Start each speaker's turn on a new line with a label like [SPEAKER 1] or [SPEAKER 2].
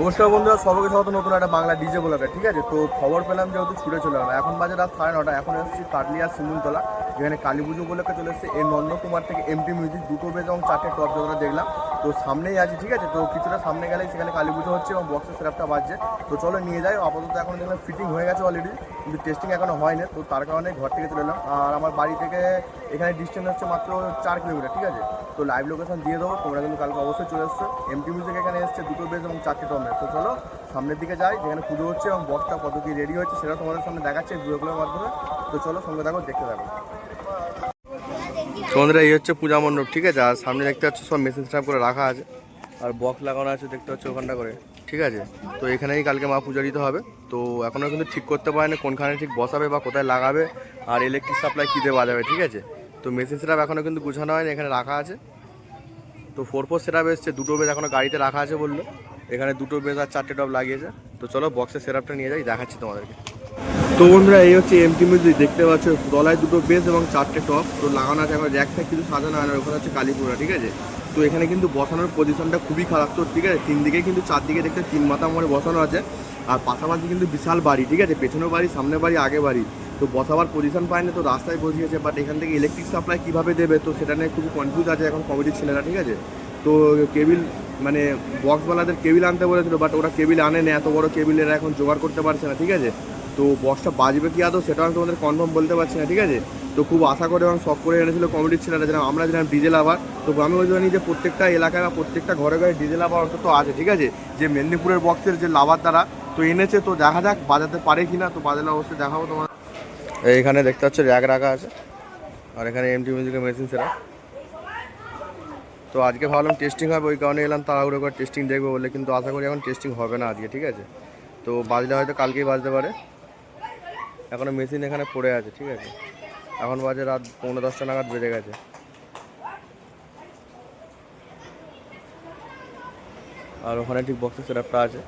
[SPEAKER 1] নমস্কার বন্ধুরা, সবাইকে স্বাগত। নতুন একটা বাংলা ডিজে ব্লগে, ঠিক আছে? তো খবর পেলাম যেহেতু ছুটে চলে গেলাম এখন বাজে রাত সাড়ে নটা, এখন এসেছি কাটলিয়া সিমুলতলা। যেখানে কালী পুজো উপলক্ষে চলে এসেছে এই নন্দকুমার থেকে এমপি মিউজিক দুটো বেজ এবং চারটে টপ যতটা দেখলাম। তো সামনেই আছে, ঠিক আছে? তো কিছুটা সামনে গেলেই সেখানে কালী পুজো হচ্ছে এবং বক্সের সেরাপটা বাজছে। তো চলো নিয়ে যাই। আপাতত এখন দেখলাম ফিটিং হয়ে গেছে অলরেডি কিন্তু টেস্টিং এখনও হয়নি। তো তার কারণে ঘর থেকে চলে এলাম। আর আমার বাড়ি থেকে এখানে ডিস্টেন্স হচ্ছে মাত্র চার কিলোমিটার, ঠিক আছে? তো লাইভ লোকেশন দিয়ে দেবো। তোমরা কিন্তু কালকে অবশ্যই চলে এসছো। এমপি মিউজিক এখানে এসছে, দুটো বেজ এবং চারটে টমে তো চলো সামনের দিকে যাই, যেখানে পুজো হচ্ছে এবং বক্সটা কত কি রেডি হচ্ছে সেটা তোমাদের সামনে দেখাচ্ছে ভিডিওগুলোর মাধ্যমে। তো চলো সঙ্গে দেখো দেখতে থাকো। তোমাদের এই হচ্ছে পূজা মণ্ডপ, ঠিক আছে? আর সামনে দেখতে পাচ্ছ সব মেশিন স্টাফ করে রাখা আছে। আর বক্স লাগানো আছে, দেখতে পাচ্ছ ওখানটা করে, ঠিক আছে? তো এখানেই কালকে মা পূজা দিতে হবে। তো এখনও কিন্তু ঠিক করতে পারেনি, কোনখানে ঠিক বসাবে বা কোথায় লাগাবে, আর ইলেকট্রিক সাপ্লাই কী দিয়ে বাজাবে, ঠিক আছে? তো মেশিন সেটআপ এখনও কিন্তু গুছানো হয়নি, এখানে রাখা আছে। তো ফোর ফোর সেটআপ এসছে, দুটো বেজ এখনও গাড়িতে রাখা আছে বলল। এখানে দুটো বেজ আর চারটে টপ লাগিয়েছে। তো চলো বক্সের সেরাপটা নিয়ে যাই, দেখাচ্ছি তোমাদেরকে। তো বন্ধুরা, এই হচ্ছে এমটি মিউজিক দেখতে পাচ্ছ, তলায় দুটো বেস এবং চারটে টপ তো লাগানো আছে, এখন র্যাক ফ্যাক কিছু সাজানো হয় না ওখানে হচ্ছে কালীপুরা, ঠিক আছে? তো এখানে কিন্তু বসানোর পজিশনটা খুবই খারাপ তো, ঠিক আছে? তিন দিকে কিন্তু চারদিকে দেখতে তিন মাথা মোড়ে বসানো আছে। আর পাশাপাশি কিন্তু বিশাল বাড়ি, ঠিক আছে? পেছনের বাড়ি সামনে বাড়ি আগে বাড়ি। তো বসাবার পজিশন পায় না তো, রাস্তায় বসিয়েছে বাট এখান থেকে ইলেকট্রিক সাপ্লাই কীভাবে দেবে? তো সেটা নিয়ে খুব কনফিউজ আছে এখন কমিটির ছেলেরা, ঠিক আছে? তো কেবিল মানে বক্সওয়ালাদের কেবিল আনতে বলেছিল বাট ওরা কেবিল আনে না এত বড় কেবিল এরা এখন জোগাড় করতে পারছে না, ঠিক আছে? তো বক্সটা বাজবে কি আদৌ সেটাও আমি তোমাদের কনফার্ম বলতে পারছি না, ঠিক আছে? তো খুব আশা করে এবং শখ করে এনেছিল কমিটির ছেলেরা, যেরকম আমরা যেরকম ডিজেল আবার তো আমি ওই জানি যে প্রত্যেকটা এলাকায় বা প্রত্যেকটা ঘরে ঘরে ডিজেল আবার অন্তত আছে, ঠিক আছে? যে মেদিনীপুরের বক্সের যে লাভার দ্বারা তো এনেছে, তো দেখা যাক বাজাতে পারে কি না তো বাজালে অবশ্যই দেখাবো তোমার এইখানে দেখতে পাচ্ছ র্যাক রাখা আছে, আর এখানে এমটি মিউজিকের মেশিন সেরা তো আজকে ভাবলাম টেস্টিং হবে, ওই কারণে এলাম, তাড়াহুড়ো করে টেস্টিং দেখব বলে, কিন্তু আশা করি এখন টেস্টিং হবে না আজকে, ঠিক আছে? তো বাজলে হয়তো কালকেই বাজতে পারে। এখনও মেশিন এখানে পড়ে আছে, ঠিক আছে? এখন বাজে রাত পনেরো দশটা নাগাদ বেজে গেছে। আর ওখানে ঠিক বক্সের সেটআপটা আছে।